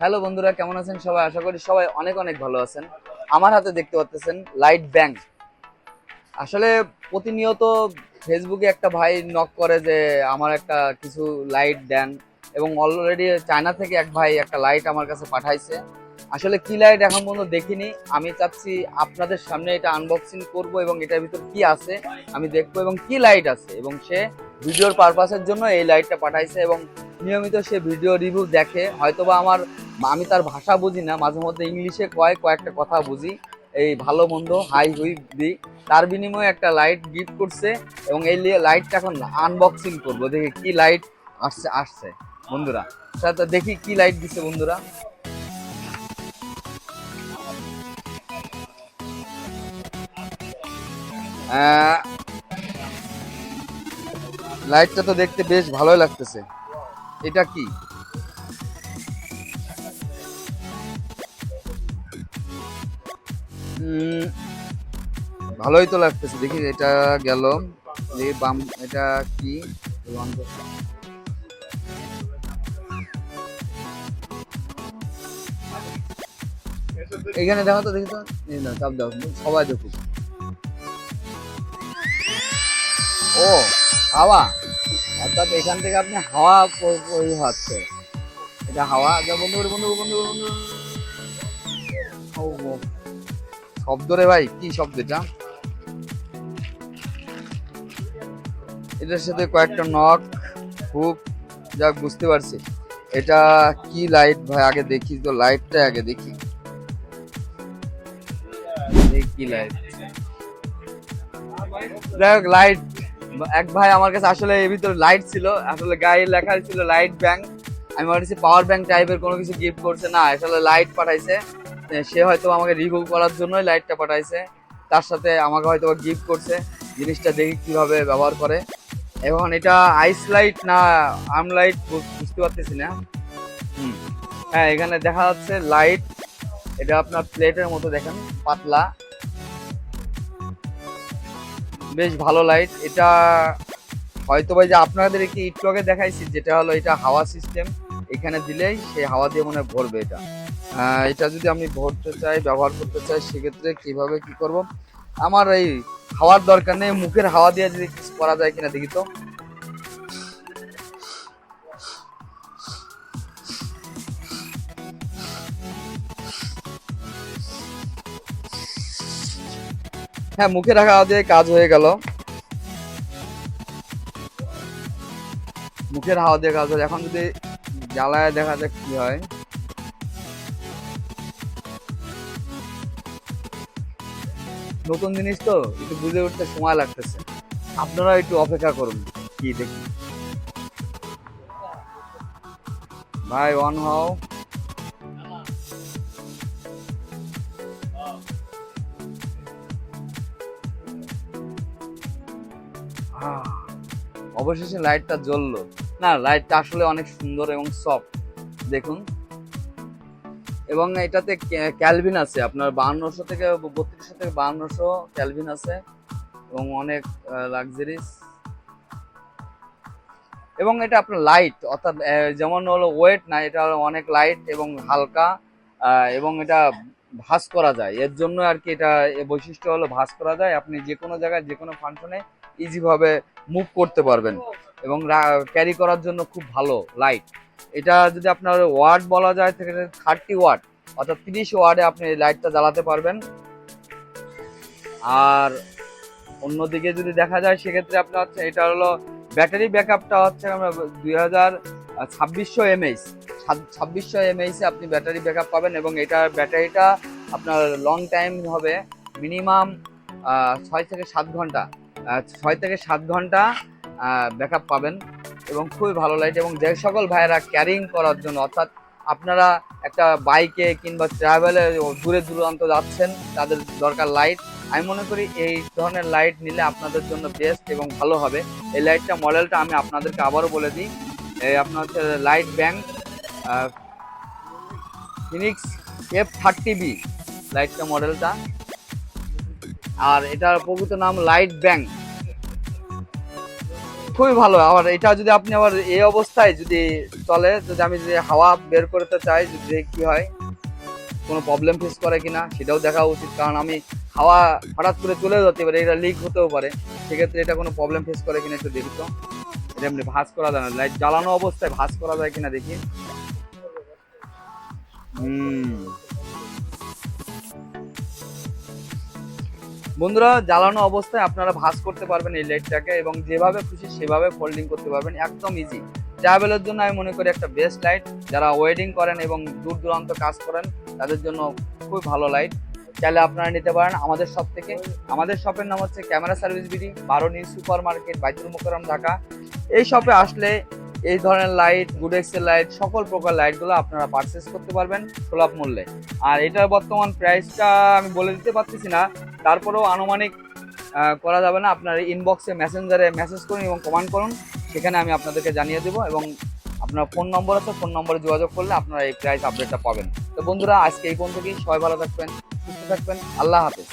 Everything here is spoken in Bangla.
হ্যালো বন্ধুরা, কেমন আছেন সবাই? আশা করি সবাই অনেক অনেক ভালো আছেন। আমার হাতে দেখতে পাচ্ছেন লাইট ব্যাংক আসলে প্রতিনিয়ত ফেসবুকে একটা ভাই নক করে যে আমার একটা কিছু লাইট দেন এবং অলরেডি চায়না থেকে এক ভাই একটা লাইট আমার কাছে পাঠাইছে। আসলে কি লাইট এখন পর্যন্ত দেখিনি। আমি চাচ্ছি আপনাদের সামনে এটা আনবক্সিং করব এবং এটার ভিতর কি আছে আমি দেখব এবং কি লাইট আছে। এবং সে ভিডিওর পারপাসের জন্য এই লাইটটা পাঠাইছে এবং নিয়মিত সে ভিডিও রিভিউ দেখে, হয়তোবা আমার, আমি তার ভাষা বুঝি না, মাঝে মধ্যে ইংলিশে কয়, কয়েকটা কথা বুঝি, এই ভালো, মন্দ হাই হুই দিই তার বিনিময়ে একটা লাইট গিফট করছে এবং এই লাইটটা এখন আনবক্সিং করব, দেখি কি লাইট আসছে আসছে। বন্ধুরা, তা দেখি কি লাইট দিচ্ছে বন্ধুরা। লাইটটা তো দেখতে বেশ ভালোই লাগতেছে। এটা কি? ভালোই তো লাগতেছে। দেখি এটা গেল। বাম, এটা কি? এখানে দেখো তো, দেখি তো। চাপ দাও। সবাই দেখুক। ও, হাওয়া। অর্থাৎ এখান থেকে আপনি হাওয়া প- হচ্ছে। এটা হাওয়া, যা বন্ধু করে, বন্ধু বন্ধু বন্ধু। শব্দ রে ভাই, কি শব্দ এটা? এটার সাথে কয়েকটা নক হুক যাক বুঝতে পারছি। এটা কি লাইট ভাই? আগে দেখি তো লাইটটা আগে দেখি। কি লাইট যাই হোক লাইট এক ভাই আমার কাছে আসলে এর ভিতরে লাইট ছিল। আসলে গায়ে লেখা ছিল লাইট ব্যাংক আমি ভাবছি পাওয়ার ব্যাংক টাইপের কোনো কিছু গিফট করছে না, আসলে লাইট পাঠাইছে। সে হয়তো আমাকে রিভিউ করার জন্যই লাইটটা পাঠাইছে। তার সাথে আমাকে হয়তো গিফট করছে। জিনিসটা দেখি কীভাবে ব্যবহার করে। এখন এটা আইস লাইট না আর্ম লাইট বুঝতে পারতেছি না। হ্যাঁ এখানে দেখা যাচ্ছে লাইট এটা আপনার প্লেটের মতো দেখেন, পাতলা। বেশ ভালো লাইট এটা হয়তো ভাই যে আপনাদের কি ইটলকে দেখাইছি, যেটা হলো এটা হাওয়া সিস্টেম এখানে দিলেই সেই হাওয়া দিয়ে মনে ভরবে এটা। এটা যদি আমি ভরতে চাই, ব্যবহার করতে চাই, সেক্ষেত্রে কীভাবে কি করব? আমার এই হাওয়ার দরকার নেই, মুখের হাওয়া দিয়ে যদি কিছু করা যায় কিনা দেখি তো। হ্যাঁ মুখের হাওয়া দিয়ে কাজ হয়ে গেল। মুখের হাওয়া দিয়ে কাজ হলো এখন যদি জ্বালায় দেখা যাক কি হয়। নতুন জিনিস তো, একটু বুঝে উঠতে সময় লাগতেছে। আপনারা একটু অপেক্ষা করুন, কি দেখি। ভাই অন হও। অবশেষে লাইটটা জ্বললো। না লাইটটা আসলে অনেক সুন্দর এবং সফট দেখুন। এবং এটাতে ক্যালভিন আছে, আপনার বাহান্নশো থেকে বত্রিশশো থেকে বাহান্নশো ক্যালভিন আছে, এবং অনেক লাক্সারিস এবং এটা আপনার লাইট অর্থাৎ যেমন হলো ওয়েট না, এটা অনেক লাইট এবং হালকা এবং এটা ভাঁজ করা যায়। এর জন্য আর কি এটা বৈশিষ্ট্য হলো ভাঁজ করা যায়। আপনি যে কোনো জায়গায় যে কোনো ফাংশনে ইজিভাবে মুভ করতে পারবেন। এবং ক্যারি করার জন্য খুব ভালো লাইট এটা যদি আপনার ওয়ার্ড বলা যায় থার্টি ওয়াট অর্থাৎ তিরিশ ওয়ার্ডে আপনি লাইটটা জ্বালাতে পারবেন। আর অন্যদিকে যদি দেখা যায়, সেক্ষেত্রে আপনার হচ্ছে, এটা হলো ব্যাটারি ব্যাকআপটা হচ্ছে আমরা দুই হাজার ছাব্বিশশো এমএইচ ছাব্বিশশো এমএইচে আপনি ব্যাটারি ব্যাকআপ পাবেন এবং এটার ব্যাটারিটা আপনার লং টাইম হবে মিনিমাম ছয় থেকে সাত ঘণ্টা। ছয় থেকে সাত ঘণ্টা ব্যাকআপ পাবেন এবং খুবই ভালো লাইট এবং যে সকল ভাইয়েরা ক্যারিং করার জন্য, অর্থাৎ আপনারা একটা বাইকে কিংবা ট্রাভেলে দূরে দূরান্ত যাচ্ছেন, তাদের দরকার লাইট আমি মনে করি এই ধরনের লাইট নিলে আপনাদের জন্য বেস্ট এবং ভালো হবে। এই লাইটটা মডেলটা আমি আপনাদেরকে আবারও বলে দিই। আপনার হচ্ছে light bank Phoenix F thirty B লাইটটা মডেলটা আর এটার প্রকৃত নাম লাইট ব্যাংক খুবই ভালো। আবার এটা যদি আপনি আবার এই অবস্থায় যদি চলে, যদি আমি যে হাওয়া বের করতে চাই, যদি কি হয়, কোনো প্রবলেম ফেস করে কিনা, সেটাও দেখা উচিত। কারণ আমি হাওয়া হঠাৎ করে চলে যেতে পারে, এটা লিক হতেও পারে। সেক্ষেত্রে এটা কোনো প্রবলেম ফেস করে কিনা একটু দেখি তো। এটা এমনি ভাঁজ করা যায় না। লাইট জ্বালানো অবস্থায় ভাঁজ করা যায় কিনা দেখি। বন্ধুরা, জ্বালানো অবস্থায় আপনারা ভাঁজ করতে পারবেন এই লাইটটাকে এবং যেভাবে খুশি সেভাবে ফোল্ডিং করতে পারবেন, একদম ইজি ট্রাভেলের জন্য আমি মনে করি একটা বেস্ট লাইট যারা ওয়েডিং করেন এবং দূর দূরান্ত কাজ করেন, তাদের জন্য খুবই ভালো লাইট চাইলে আপনারা নিতে পারেন আমাদের শপ থেকে। আমাদের শপের নাম হচ্ছে ক্যামেরা সার্ভিস বিডি, বারো new super market Baitul Mukarram Dhaka. এই শপে আসলে এই ধরনের লাইট গুডেক্সের লাইট সকল প্রকার লাইটগুলো আপনারা পারচেস করতে পারবেন সুলভ মূল্যে। আর এটার বর্তমান প্রাইসটা আমি বলে দিতে পারতেছি না, তারপরেও আনুমানিক করা যাবে না। আপনার ইনবক্সে মেসেঞ্জারে মেসেজ করুন এবং কমান্ড করুন, সেখানে আমি আপনাদেরকে জানিয়ে দেবো এবং আপনার ফোন নম্বর আছে ফোন নম্বরে যোগাযোগ করলে আপনারা এই প্রাইস আপডেটটা পাবেন। তো বন্ধুরা, আজকে এই পর্যন্ত কি সবাই ভালো থাকবেন, সুস্থ থাকবেন। আল্লাহ হাফেজ।